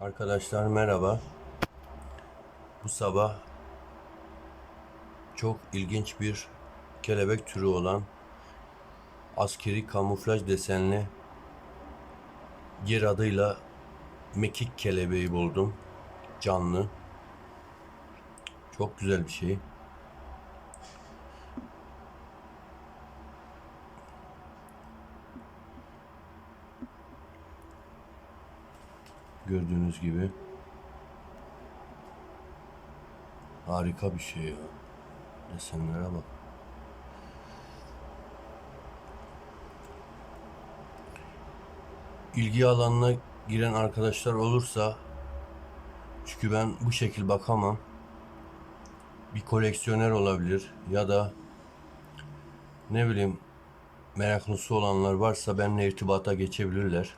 Arkadaşlar merhaba. Bu sabah çok ilginç bir kelebek türü olan askeri kamuflaj desenli yer adıyla mekik kelebeği buldum. Canlı. Çok güzel bir şey. Gördüğünüz gibi. Harika bir şey ya. Desenlere bak. İlgi alanına giren arkadaşlar olursa çünkü ben bu şekil bakamam. Bir koleksiyoner olabilir ya da ne bileyim meraklısı olanlar varsa benimle irtibata geçebilirler.